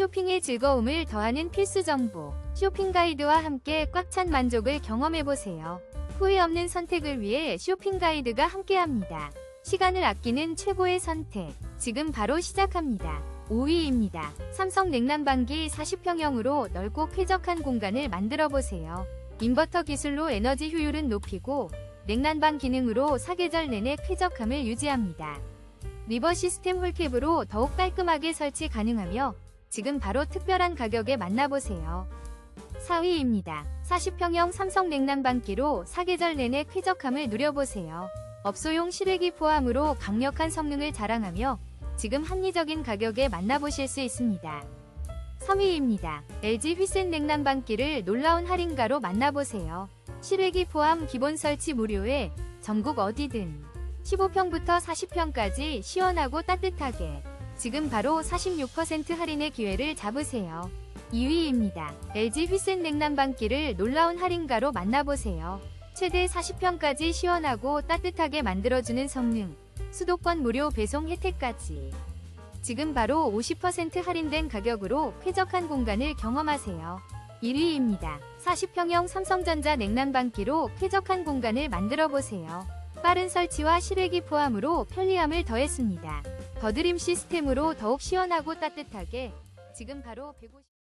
쇼핑의 즐거움을 더하는 필수 정보. 쇼핑 가이드와 함께 꽉 찬 만족을 경험해보세요. 후회 없는 선택을 위해 쇼핑 가이드가 함께합니다. 시간을 아끼는 최고의 선택. 지금 바로 시작합니다. 5위입니다. 삼성 냉난방기 40평형으로 넓고 쾌적한 공간을 만들어 보세요. 인버터 기술로 에너지 효율은 높이고 냉난방 기능으로 사계절 내내 쾌적함을 유지합니다. 리버 시스템 홀캡으로 더욱 깔끔하게 설치 가능하며 지금 바로 특별한 가격에 만나보세요. 4위입니다. 40평형 삼성 냉난방기로 사계절 내내 쾌적함을 누려보세요. 업소용 실외기 포함으로 강력한 성능을 자랑하며 지금 합리적인 가격에 만나보실 수 있습니다. 3위입니다. LG 휘센 냉난방기를 놀라운 할인가로 만나보세요. 실외기 포함 기본 설치 무료에 전국 어디든 15평부터 40평까지 시원하고 따뜻하게 지금 바로 46% 할인의 기회를 잡으세요. 2위입니다. LG 휘센 냉난방기를 놀라운 할인가로 만나보세요. 최대 40평까지 시원하고 따뜻하게 만들어주는 성능, 수도권 무료 배송 혜택까지. 지금 바로 50% 할인된 가격으로 쾌적한 공간을 경험하세요. 1위입니다. 40평형 삼성전자 냉난방기로 쾌적한 공간을 만들어 보세요. 빠른 설치와 실외기 포함으로 편리함을 더했습니다. 더드림 시스템으로 더욱 시원하고 따뜻하게. 지금 바로 150